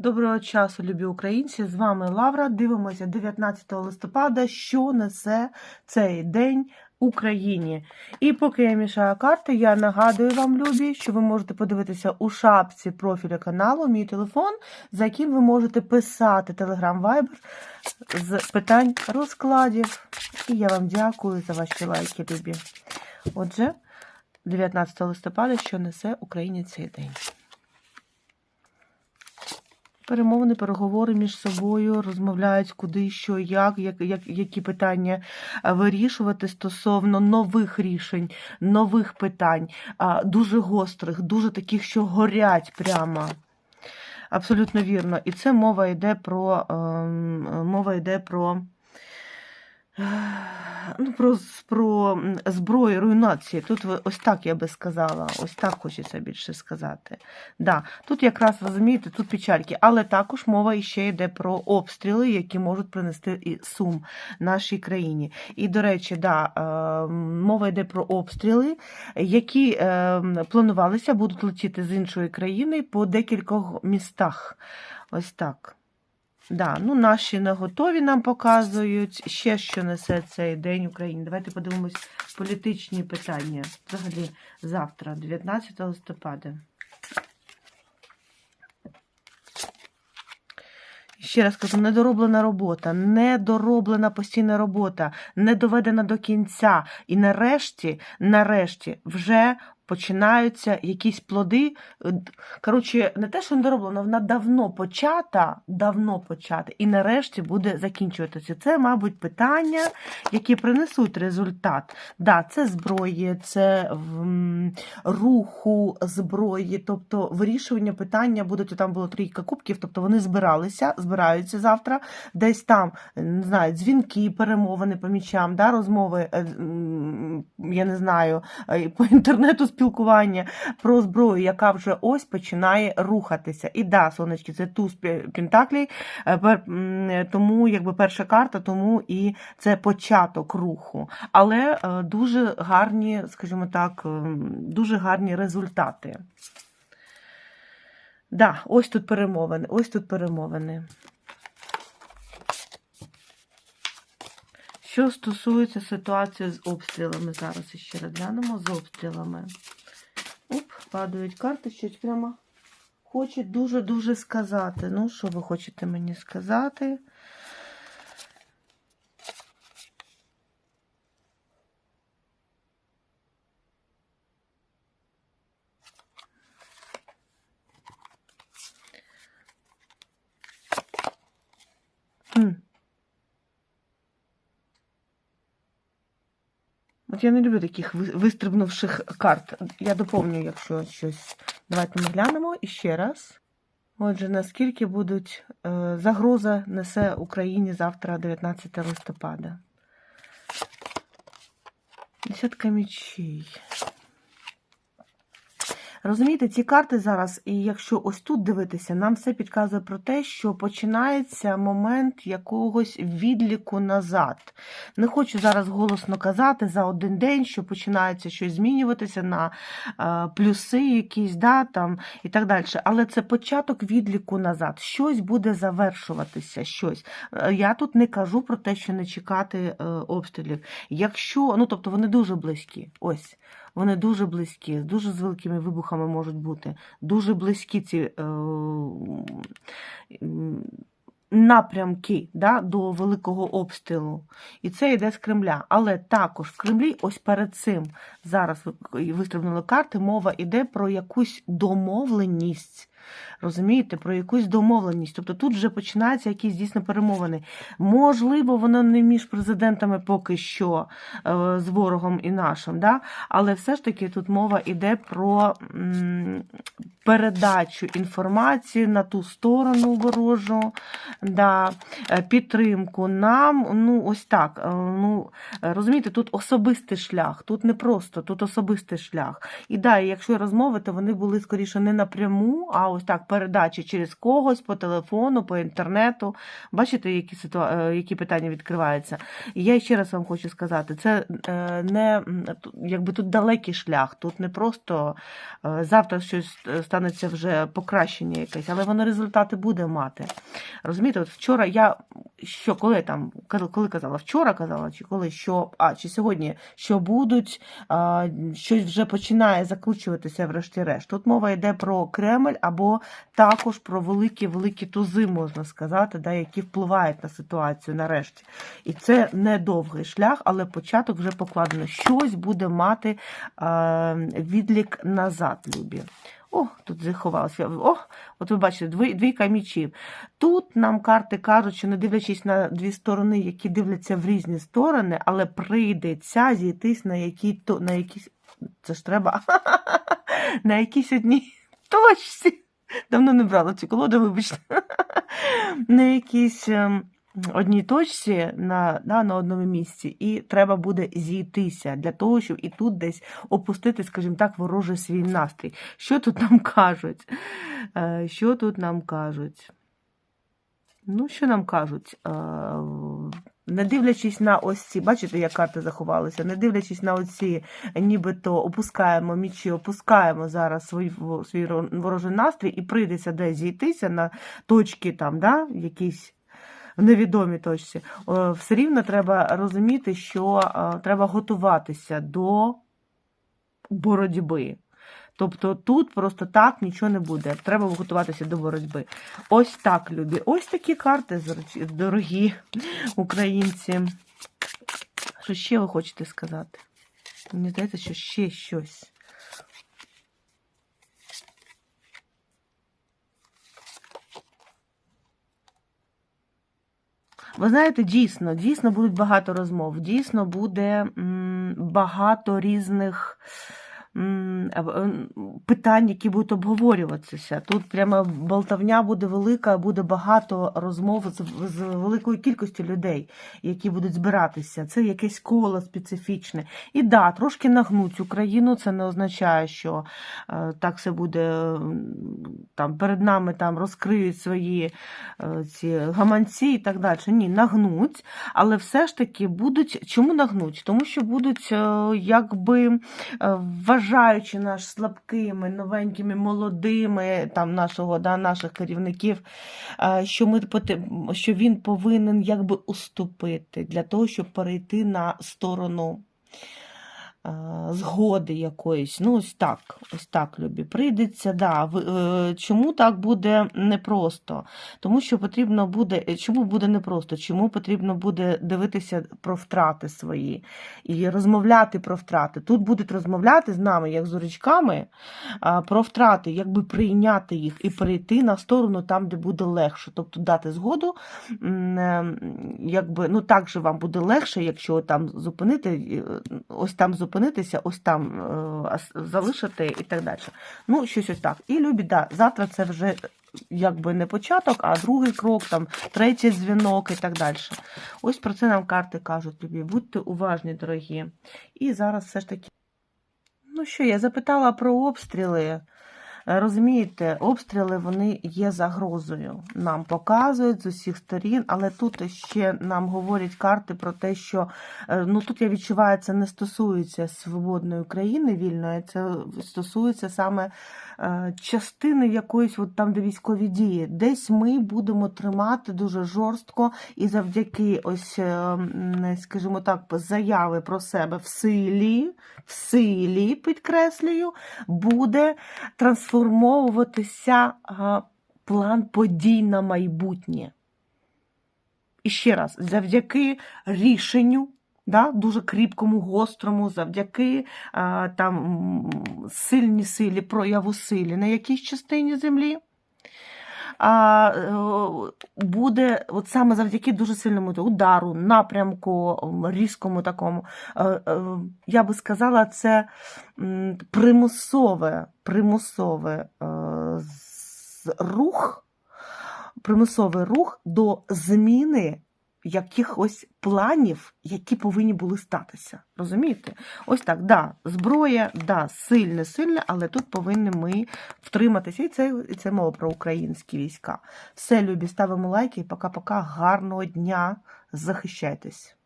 Доброго часу, любі українці! З вами Лавра. Дивимося 19 листопада, що несе цей день Україні. І поки я мішаю карти, я нагадую вам, любі, що ви можете подивитися у шапці профіля каналу мій телефон, за яким ви можете писати Telegram Viber з питань розкладів. І я вам дякую за ваші лайки, любі. Отже, 19 листопада, що несе Україні цей день. Перемовини, переговори між собою, розмовляють куди, що, як, як, як які питання е, вирішувати стосовно нових рішень, нових питань, дуже гострих, дуже таких, що горять прямо. Абсолютно вірно. І це мова йде про ем, мова йде про. Ну, про, про зброю руйнації. Тут ось так я би сказала, ось так хочеться більше сказати. Да, тут якраз розумієте, тут печальки, але також мова іще йде про обстріли, які можуть принести і сум нашій країні. І, до речі, да, е, мова йде про обстріли, які е, планувалися, будуть летіти з іншої країни по декількох містах. Ось так. Да, ну наші не готові нам показують. Ще що несе цей день України. Давайте подивимось політичні питання. Взагалі завтра, 19 листопада. Ще раз кажу, недороблена робота, недороблена постійна робота, не доведена до кінця. І нарешті, нарешті, вже починаються якісь плоди. Е, Коротше, не те, що недороблена, вона давно почата, давно почата, і нарешті буде закінчуватися. Це, мабуть, питання, які принесуть результат. Да, це зброї, це руху зброї, тобто вирішування питання будуть там було трійка кубків, тобто вони збиралися, збираються завтра. Десь там не знаю, дзвінки, перемовини по мічам, да, розмови, е, я не знаю, е, по інтернету спілкування про зброю, яка вже ось починає рухатися. І да, сонечки, це туз пентаклей, е, тому якби перша карта, тому і це початок руху. Але е, дуже гарні, скажімо так, ем, дуже гарні результати. Да, ось тут перемовини, ось тут перемовини. Що стосується ситуації з обстрілами, зараз ще раз глянемо з обстрілами. Падають карти, щось прямо хоче дуже-дуже сказати. Ну, що ви хочете мені сказати? От я не люблю таких вистрибнувших карт. Я доповню, якщо щось. Давайте ми глянемо іще раз. Отже, наскільки будуть е, загроза несе Україні завтра, 19 листопада. Десятка мечей. Розумієте, ці карти зараз, і якщо ось тут дивитися, нам все підказує про те, що починається момент якогось відліку назад. Не хочу зараз голосно казати за один день, що починається щось змінюватися на е, плюси якісь, да, там, і так далі. Але це початок відліку назад. Щось буде завершуватися. щось. Е, Я тут не кажу про те, що не чекати е, обстрілів. Якщо, ну тобто вони дуже близькі. Ось. Вони дуже близькі, дуже з великими вибухами можуть бути. Дуже близькі ці е, напрямки да, до великого обстрілу. І це йде з Кремля. Але також в Кремлі, ось перед цим зараз ви- вистрибнули карти, мова йде про якусь домовленість. Розумієте, про якусь домовленість. Тобто тут вже починаються якісь дійсно перемовини. Можливо, воно не між президентами поки що е, з ворогом і нашим, да? але все ж таки тут мова йде про передачу інформації на ту сторону ворожу, да, е, підтримку нам. Ну, ось так. е, Ну, розумієте, тут особистий шлях, тут не просто, тут особистий шлях. І да, якщо розмови, то вони були скоріше не напряму, а ось так передачі через когось по телефону, по інтернету. Бачите, які ситуа... е, які питання відкриваються. І я ще раз вам хочу сказати, це е, не якби тут далекий шлях, тут не просто е, завтра щось станеться вже покращення якесь, але воно результати буде мати. Розумієте, от вчора я що коли там коли казала, вчора казала, чи коли що, а чи сьогодні, що будуть, щось вже починає закручуватися, врешті-решт. Тут мова йде про Кремль або також про великі великі тузи, можна сказати, да, які впливають на ситуацію нарешті. І це не довгий шлях, але початок вже покладено. Щось буде мати відлік назад, любі. О, тут заховалося. О, от ви бачите, дві, двійка мічів. Тут нам карти кажуть, що не дивлячись на дві сторони, які дивляться в різні сторони, але прийдеться зійтись на які на якісь. Це ж треба на якійсь одній точці. Давно не брала цю колоду, вибачте. На якійсь ем, одній точці на, да, на одному місці, і треба буде зійтися для того, щоб і тут десь опустити, скажімо так, ворожий свій настрій. Що тут нам кажуть? Е, Що тут нам кажуть? Ну, що нам кажуть? Не дивлячись на ось ці, бачите, як карти заховалися, не дивлячись на оці, нібито опускаємо мічі, опускаємо зараз свій, свій ворожий настрій і прийдеться десь зійтися на точки там, да, якісь в невідомій точці. Все рівно треба розуміти, що е, треба готуватися до боротьби. Тобто тут просто так нічого не буде. Треба готуватися до боротьби. Ось так, любі. Ось такі карти, дорогі українці. Що ще ви хочете сказати? Мені здається, що ще щось. Ви знаєте, дійсно, дійсно будуть багато розмов, дійсно буде багато різних питань, які будуть обговорюватися. Тут прямо болтовня буде велика, буде багато розмов з, з великою кількістю людей, які будуть збиратися. Це якесь коло специфічне. І да, трошки нагнуть Україну. Це не означає, що е, так все буде там перед нами там розкриють свої е, ці гаманці і так далі. Ні, нагнуть, але все ж таки будуть. Чому нагнуть? Тому що будуть е, якби е, вважаючи нас слабкими, новенькими, молодими, там нашого да, наших керівників, е, що ми що він повинен якби уступити для того, щоб перейти на сторону. Е, Згоди якоїсь, ну ось так, ось так, Любі. Прийдеться, да. е, Чому так буде непросто? Тому що потрібно буде, е, чому буде непросто? Чому потрібно буде дивитися про втрати свої і розмовляти про втрати? Тут будуть розмовляти з нами, як з урічками, про втрати, якби прийняти їх і перейти на сторону там, де буде легше. Тобто дати згоду, якби, ну так же вам буде легше, якщо там зупинити, ось там зупинитися, ось там е, залишити і так далі. Ну, щось ось так. І любі, да, завтра це вже якби не початок, а другий крок, там, третій дзвінок і так далі. Ось про це нам карти кажуть, любі. Будьте уважні, дорогі. І зараз все ж таки. Ну що, я запитала про обстріли. Е, Розумієте, обстріли вони є загрозою. Нам показують з усіх сторін, але тут ще нам говорять карти про те, що е, ну тут я відчуваю, це не стосується свободної країни вільної, це стосується саме е, частини якоїсь, от там, де військові дії. Десь ми будемо тримати дуже жорстко і завдяки ось, скажімо так, заяви про себе в силі, в силі, підкреслюю, буде трансформовуватися а, план подій на майбутнє. І ще раз, завдяки рішенню, да, дуже кріпкому, гострому, завдяки а, там, сильній силі, прояву силі на якійсь частині землі. А, е, буде от саме завдяки дуже сильному удару, напрямку, різкому такому. е, е, Я би сказала, це примусове, примусове рух, примусовий рух до зміни якихось планів, які повинні були статися. Розумієте? Ось так, да, зброя, да, сильне, сильне, але тут повинні ми втриматися. І це, і це мова про українські війська. Все, любі, ставимо лайки і пока-пока. Гарного дня. Захищайтесь.